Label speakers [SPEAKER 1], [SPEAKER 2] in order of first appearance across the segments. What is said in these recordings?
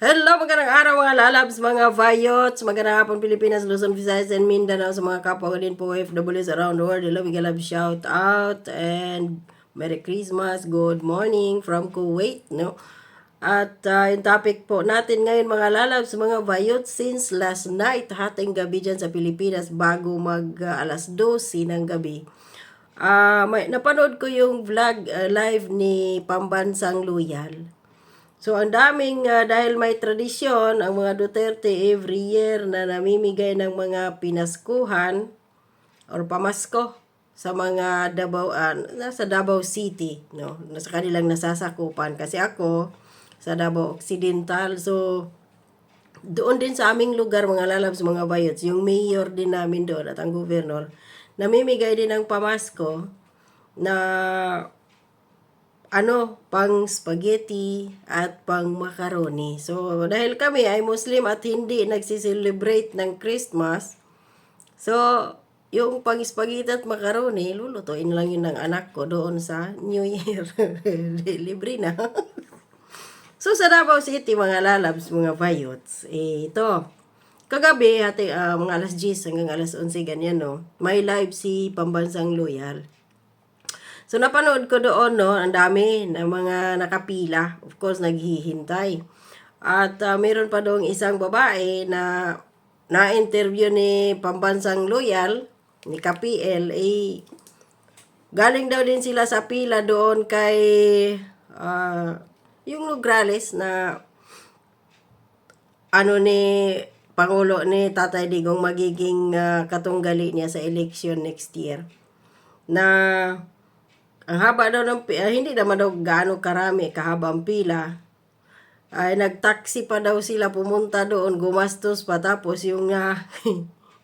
[SPEAKER 1] Hello, magandang araw mga lalabs, mga vayots, magandang hapon Pilipinas, Luzon, Visayas, and Mindanao sa mga kapwa ko din po OFWs around the world. Hello, big love shout out and Merry Christmas, good morning from Kuwait, no? At uh, yung topic po natin ngayon mga lalabs, mga vayots, since last night, hating gabi dyan sa Pilipinas bago mag uh, alas 12 ng gabi. Ah, may napanood ko yung vlog uh, live ni Pambansang Loyal. So, ang daming, ah, dahil may tradisyon, ang mga Duterte every year na namimigay ng mga pinaskuhan or pamasko sa mga Davao, ah, nasa Davao City, no? Sa kanilang nasasakupan. Kasi ako, sa Davao Occidental, so, doon din sa aming lugar, mga lalabs, mga bayots, yung mayor din namin doon at ang governor, namimigay din ng pamasko na ano, pang spaghetti at pang macaroni. So, dahil kami ay Muslim at hindi nagsiselebrate ng Christmas, so, yung pang spaghetti at macaroni, lulutuin lang yun ng anak ko doon sa New Year. Libre na. so, sa Davao City, mga lalabs, mga vayots, eh, ito, kagabi, hati, ah, mga alas 10 hanggang alas 11, ganyan, no, may live si Pambansang Loyal. So napanood ko doon no, ang dami ng mga nakapila. Of course naghihintay. At uh, meron pa doong isang babae na na-interview ni Pambansang Loyal ni KPL eh galing daw din sila sa pila doon kay ah, yung Nograles na ano ni Pangulo ni Tatay Digong magiging ah, katunggali niya sa election next year. Na ang haba daw ng pi- ah, hindi naman daw gaano karami kahaba ang pila. Ay nagtaksi pa daw sila pumunta doon, gumastos pa tapos yung ah,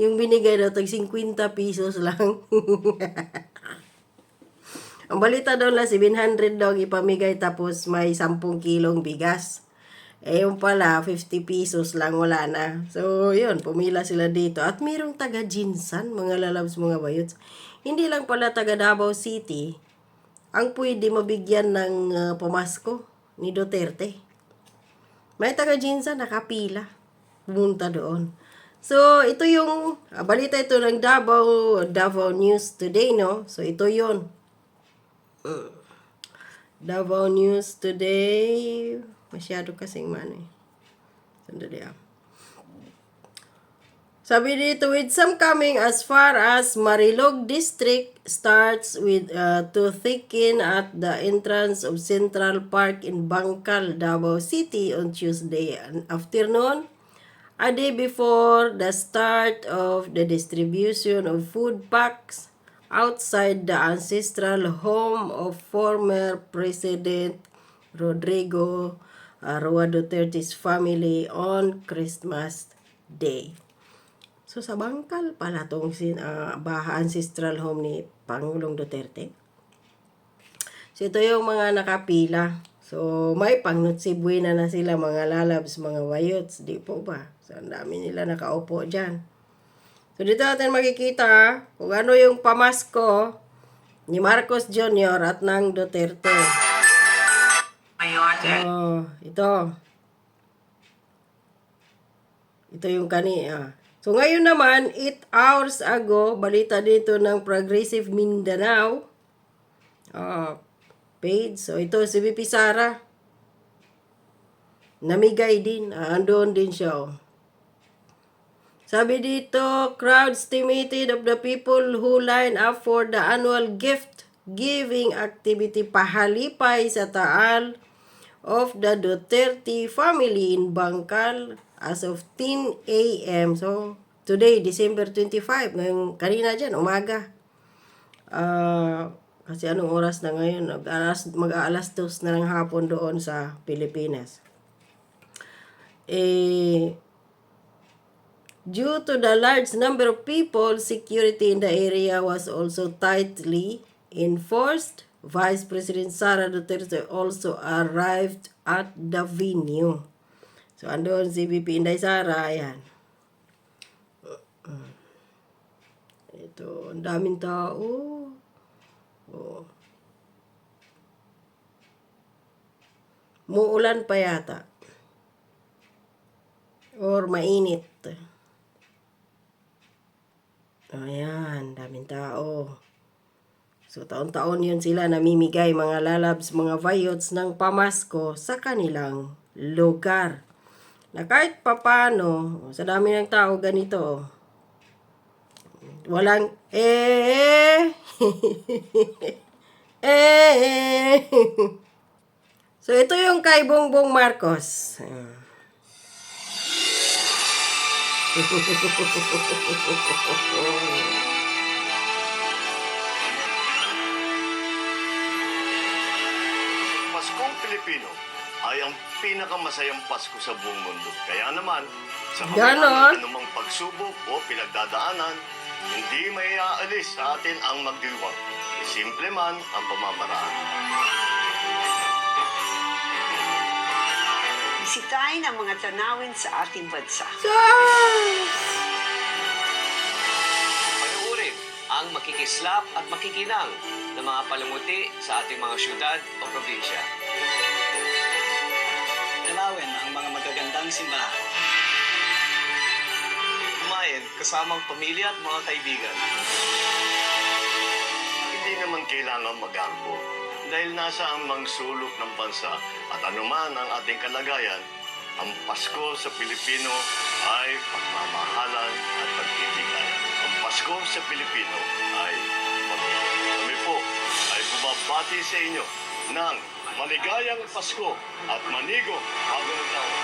[SPEAKER 1] yung binigay daw tag 50 pesos lang. ang balita daw na 700 daw ipamigay tapos may 10 kilong bigas. Eh, yung pala, 50 pesos lang, wala na. So, yun, pumila sila dito. At mayroong taga Jinsan, mga lalabs, mga bayots. Hindi lang pala taga Davao City, ang pwede mabigyan ng uh, pamasko ni Duterte. May taga Jinsan nakapila. Pumunta doon. So, ito yung ah, balita ito ng Davao, Davao News Today, no? So, ito yon Davao News Today. Masyado kasing man eh. Sandali ah. Sabi dito, with some coming as far as Marilog District starts with uh, to thicken at the entrance of Central Park in Bangkal, Davao City on Tuesday afternoon. A day before the start of the distribution of food packs outside the ancestral home of former President Rodrigo uh, Roa Duterte's family on Christmas Day. So sa Bangkal pala tong sin, uh, baha ancestral home ni Pangulong Duterte. So ito yung mga nakapila. So may pangnutsi buena na sila mga lalabs, mga wayots, di po ba? So ang dami nila nakaupo dyan. So dito natin makikita kung ano yung pamasko ni Marcos Jr. at ng Duterte. So, ito. Ito yung kani. Ah. So ngayon naman, 8 hours ago, balita dito ng Progressive Mindanao. Ah, page. So ito si VP Sara. Namigay din. Ah, andun din siya. Oh. Sabi dito, crowds estimated of the people who line up for the annual gift giving activity pahalipay sa taal of the Duterte family in Bangkal as of 10 a.m. So, today, December 25, ngayong kanina dyan, umaga. Ah, kasi anong oras na ngayon? Mag-alas, mag-aalas dos na ng hapon doon sa Pilipinas. Eh, Due to the large number of people, security in the area was also tightly enforced. Vice President Sara Duterte also arrived at the venue. So, andun si VP Inday Sara, ayan. Ito, ang daming tao. Oh. Muulan pa yata. Or mainit. Ayan, daming tao. So, taon-taon yun sila namimigay mga lalabs, mga vayots ng pamasko sa kanilang lugar. Na kahit papano, sa dami ng tao ganito, walang eh, eh. so, ito yung kay Bongbong Marcos.
[SPEAKER 2] Paskong Pilipino ay ang pinakamasayang Pasko sa buong mundo. Kaya naman, sa kabila
[SPEAKER 1] Ganon.
[SPEAKER 2] ng anumang pagsubok o pinagdadaanan, hindi may aalis sa atin ang magdiwang. Simple man ang pamamaraan.
[SPEAKER 3] Bisitahin ang mga tanawin sa ating bansa.
[SPEAKER 4] Panuorin ang makikislap at makikinang ng mga palamuti sa ating mga syudad o probinsya.
[SPEAKER 5] Dalawin ang mga magagandang simbahan.
[SPEAKER 4] Kumain kasamang pamilya at mga kaibigan.
[SPEAKER 2] Hindi naman kailangan mag-arbo dahil nasa ang sulok ng bansa at anuman ang ating kalagayan, ang Pasko sa Pilipino ay pagmamahalan at pagtitigayan. Ang Pasko sa Pilipino ay pamilya. Kami po ay bumabati sa inyo ng maligayang Pasko at manigo habang taon.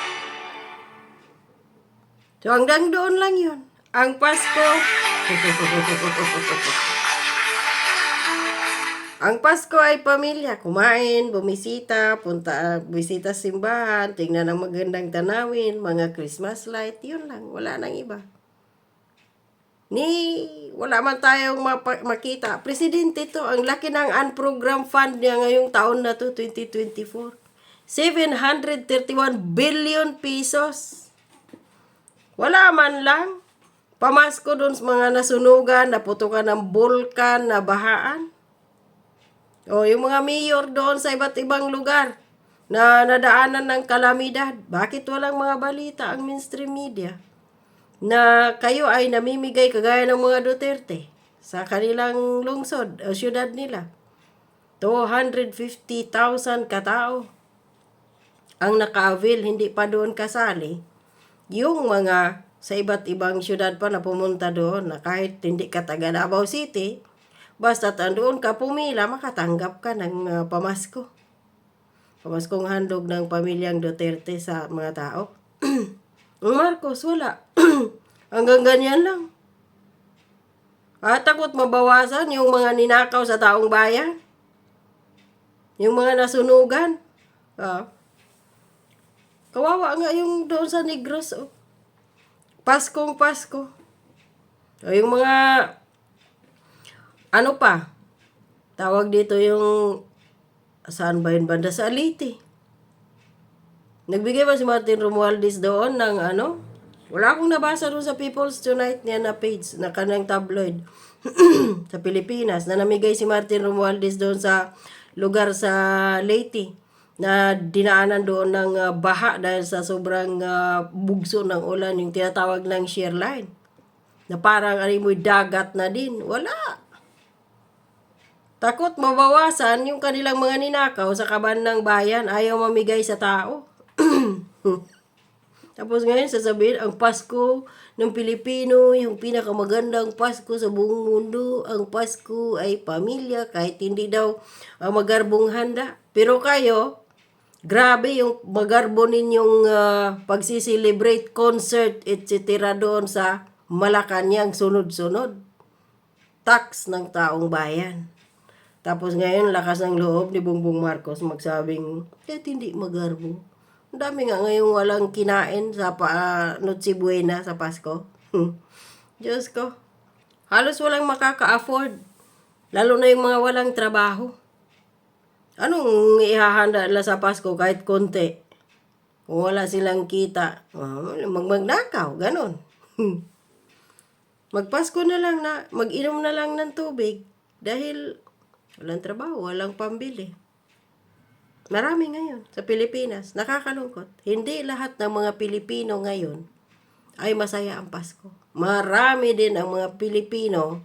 [SPEAKER 1] So hanggang doon lang yun. Ang Pasko. Ang Pasko ay pamilya. Kumain, bumisita, punta, bisita simbahan, tingnan ang magandang tanawin, mga Christmas light, yun lang. Wala nang iba. Ni, wala man tayong mapa- makita. Presidente to, ang laki ng unprogram fund niya ngayong taon na to, 2024. 731 billion pesos. Wala man lang. Pamasko doon sa mga nasunugan, naputukan ng bulkan, na bahaan. O yung mga mayor doon sa iba't ibang lugar na nadaanan ng kalamidad. Bakit walang mga balita ang mainstream media? Na kayo ay namimigay kagaya ng mga Duterte sa kanilang lungsod o syudad nila. 250,000 katao ang naka-avail, hindi pa doon kasali yung mga sa iba't ibang syudad pa na pumunta doon na kahit hindi ka taga Davao City, basta doon ka pumila, makatanggap ka ng uh, pamasko. Pamaskong handog ng pamilyang Duterte sa mga tao. Marcos, wala. Hanggang ganyan lang. At takot mabawasan yung mga ninakaw sa taong bayan. Yung mga nasunugan. Ah. Kawawa nga yung doon sa Negros. Oh. Paskong Pasko. O yung mga ano pa? Tawag dito yung saan ba yun banda sa Aliti. Nagbigay ba si Martin Romualdez doon ng ano? Wala akong nabasa doon sa People's Tonight niya na page, na kanang tabloid sa Pilipinas na namigay si Martin Romualdez doon sa lugar sa Leyte na dinaanan doon ng ah, baha dahil sa sobrang ah, bugso ng ulan, yung tinatawag ng shear line. Na parang alimoy dagat na din. Wala. Takot mabawasan yung kanilang mga ninakaw sa kaban ng bayan, ayaw mamigay sa tao. Tapos ngayon sasabihin, ang Pasko ng Pilipino, yung pinakamagandang Pasko sa buong mundo, ang Pasko ay pamilya, kahit hindi daw uh, magarbong handa. Pero kayo, grabe yung magarbo ninyong uh, pagsiselebrate concert, etc. doon sa Malacanang sunod-sunod. Tax ng taong bayan. Tapos ngayon, lakas ng loob ni Bongbong Marcos magsabing, kahit hindi magarbo. Ang dami nga ngayong walang kinain sa pa, uh, Noche Buena sa Pasko. Diyos ko. Halos walang makaka-afford. Lalo na yung mga walang trabaho. Anong ihahanda nila sa Pasko kahit konti? Kung wala silang kita, uh, mag magnakaw, ganon. Magpasko na lang na, mag-inom na lang ng tubig dahil walang trabaho, walang pambili. Marami ngayon sa Pilipinas. Nakakalungkot. Hindi lahat ng mga Pilipino ngayon ay masaya ang Pasko. Marami din ang mga Pilipino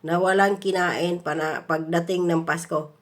[SPEAKER 1] na walang kinain pa pagdating ng Pasko.